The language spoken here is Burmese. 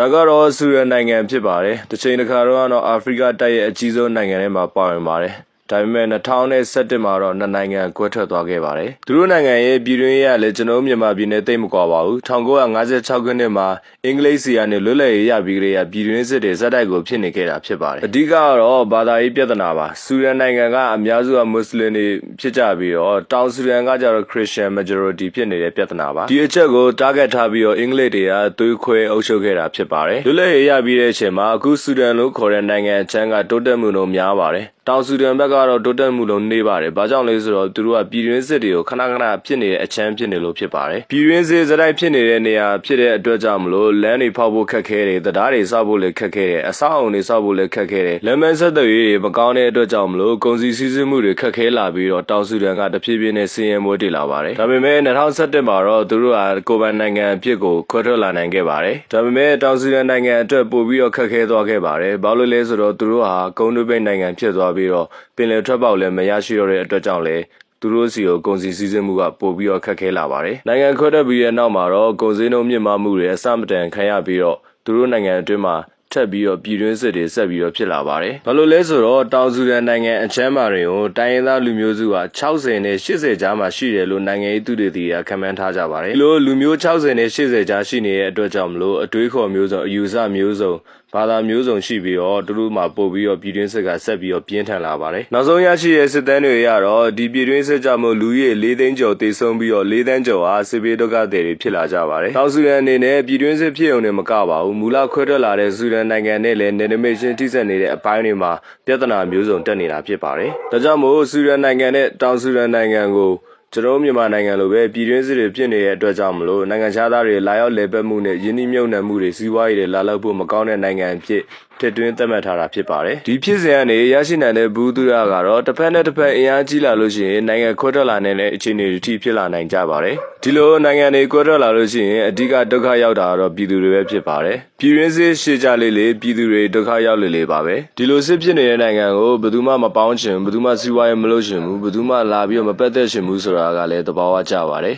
ဒါကတော့ဆူရန်နိုင်ငံဖြစ်ပါတယ်တစ်ချိန်တစ်ခါတော့ကတော့အာဖရိကတိုက်ရဲ့အကြီးဆုံးနိုင်ငံထဲမှာပါဝင်ပါတယ် ဒါပေမဲ့2017မှာတော့နှစ်နိုင်ငံကွဲထွက်သွားခဲ့ပါတယ်။သူတို့နိုင်ငံရဲ့ပြည်တွင်းရေးကလည်းကျွန်တော်တို့မြန်မာပြည်နဲ့တိတ်မကွာပါဘူး။1956ခုနှစ်မှာအင်္ဂလိပ်စီကနေလွတ်လပ်ရေးရပြီးကြတဲ့ပြည်တွင်းစစ်တွေဇက်တိုက်ကိုဖြစ်နေခဲ့တာဖြစ်ပါတယ်။အဓိကကတော့ဘာသာရေးပြဿနာပါ။ဆူရန်နိုင်ငံကအများစုကမွတ်စလင်တွေဖြစ်ကြပြီးတော့တောင်ဆူရန်ကကျတော့ Christian majority ဖြစ်နေတဲ့ပြဿနာပါ။ဒီအချက်ကို target ထားပြီးတော့အင်္ဂလိပ်တွေကသွေးခွဲအုပ်ချုပ်ခဲ့တာဖြစ်ပါတယ်။လွတ်လပ်ရေးရပြီးတဲ့အချိန်မှာအခုဆူဒန်လို့ခေါ်တဲ့နိုင်ငံအချမ်းကတိုးတက်မှုလုံးများပါတယ်။ တောင်ဆူဒန်ဘက်ကတော့တိုးတက်မှုလုံးနှေးပါတယ်။ဘာကြောင့်လဲဆိုတော့သူတို့ကပြည်တွင်းစစ်တွေကိုခဏခဏဖြစ်နေတဲ့အချမ်းဖြစ်နေလို့ဖြစ်ပါတယ်။ပြည်တွင်းစစ်စတိုက်ဖြစ်နေတဲ့နေရာဖြစ်တဲ့အတွက်ကြောင့်မလို့လမ်းတွေဖောက်ဖို့ခက်ခဲတယ်၊တရားတွေစောက်ဖို့လည်းခက်ခဲတယ်၊အဆောက်အုံတွေစောက်ဖို့လည်းခက်ခဲတယ်။လမ်းမဆက်သွယ်ရေးတွေမကောင်းတဲ့အတွက်ကြောင့်မလို့ကုန်စည်စည်းစိမ်မှုတွေခက်ခဲလာပြီးတော့တောင်ဆူဒန်ကတဖြည်းဖြည်းနဲ့ဆင်းရဲမွေးတည်လာပါတယ်။ဒါပေမဲ့2017မှာတော့သူတို့ကကိုယ်ပိုင်နိုင်ငံအဖြစ်ကိုခွဲထွက်လာနိုင်ခဲ့ပါတယ်။ဒါပေမဲ့တောင်ဆူဒန်နိုင်ငံအတွက်ပို့ပြီးတော့ခက်ခဲသွားခဲ့ပါတယ်။ဘာလို့လဲဆိုတော့သူတို့ဟာကုန်းတွင်းပိတ်နိုင်ငံဖြစ်သွားပြီးတော့ပင်လယ်ထွက်ပေါက်လည်းမရရှိတော့တဲ့အတွက်ကြောင့်လည်းသူတို့စီကိုကုန်စည်စည်းစိမ်မှုကပို့ပြီးတော့ခက်ခဲလာပါတယ်။နိုင်ငံခွဲထွက်ပြီးတဲ့နောက်မှာတော့ကုန်စည်နှုန်းမြင့်မားမှုတွေအစမတန်ခံရပြီးတော့သူတို့နိုင်ငံအတွင်းမှာထပ်ပြီးတော့ပြည်တွင်းစစ်တွေဆက်ပြီးတော့ဖြစ်လာပါတယ်။ဘာလို့လဲဆိုတော့တောင်ဆူဒန်နိုင်ငံအချမ်းမာတွေကိုတိုင်းရင်းသားလူမျိုးစုက60နဲ့80ကြားမှာရှိတယ်လို့နိုင်ငံရေးသူတွေတီကခန့်မှန်းထားကြပါတယ်။ဒီလိုလူမျိုး60နဲ့80ကြားရှိနေတဲ့အတွက်ကြောင့်မလို့အတွေးခေါ်မျိုးစုံအယူဆမျိုးစုံ ဘာသာမျိုးစုံရှိပြီးတော့သူတို့မှာပို့ပြီးတော့ပြည်တွင်းစစ်ကဆက်ပြီးတော့ပြင်းထန်လာပါတယ်။နောက်ဆုံးရရှိတဲ့စစ်တမ်းတွေရတော့ဒီပြည်တွင်းစစ်ကြောင့်မို့လူကြီး၄သိန်းကျော်တေဆုံးပြီးတော့၄သန်းကျော်ဟာစစ်ဘေးဒုက္ခသည်တွေဖြစ်လာကြပါတယ်။တောင်ဆူဒန်အနေနဲ့ပြည်တွင်းစစ်ဖြစ်ုံနဲ့မကပါဘူး။မူလခွဲထွက်လာတဲ့ဆူဒန်နိုင်ငံနဲ့လည်းနယ်နိမိတ်ချင်းထိစပ်နေတဲ့အပိုင်းတွေမှာပြဿနာမျိုးစုံတက်နေတာဖြစ်ပါတယ်။ဒါကြောင့်မို့ဆူဒန်နိုင်ငံနဲ့တောင်ဆူဒန်နိုင်ငံကို ကျွန်တော်မြန်မာနိုင်ငံလိုပဲပြည်တွင်းစစ်တွေဖြစ်နေတဲ့အတွက်ကြောင့်မလို့နိုင်ငံခြားသားတွေလာရောက်လည်ပတ်မှုနဲ့ယင်းနှိမ့်မြုပ်နှံမှုတွေစီးပွားရေးတွေလာလောက်ဖို့မကောင်းတဲ့နိုင်ငံအဖြစ် ထစ်တွင်းသတ်မှတ်ထားတာဖြစ်ပါတယ်ဒီဖြစ်စဉ်ကနေရရှိနိုင်တဲ့ဘူးသူရကတော့တစ်ဖက်နဲ့တစ်ဖက်အင်အားကြီးလာလို့ရှိရင်နိုင်ငံခွဲထွက်လာနိုင်တဲ့အခြေအနေတွေထိဖြစ်လာနိုင်ကြပါတယ်ဒီလိုနိုင်ငံတွေခွဲထွက်လာလို့ရှိရင်အဓိကဒုက္ခရောက်တာကတော့ပြည်သူတွေပဲဖြစ်ပါတယ်ပြည်ရင်းစစ်ရှေ့ကြလေးလေးပြည်သူတွေဒုက္ခရောက်လေလေပါပဲဒီလိုစစ်ဖြစ်နေတဲ့နိုင်ငံကိုဘယ်သူမှမပေါင်းချင်ဘယ်သူမှစီးပွားရေးမလုပ်ချင်ဘူးဘယ်သူမှလာပြီးတော့မပတ်သက်ချင်ဘူးဆိုတာကလည်းသဘာဝကျပါတယ်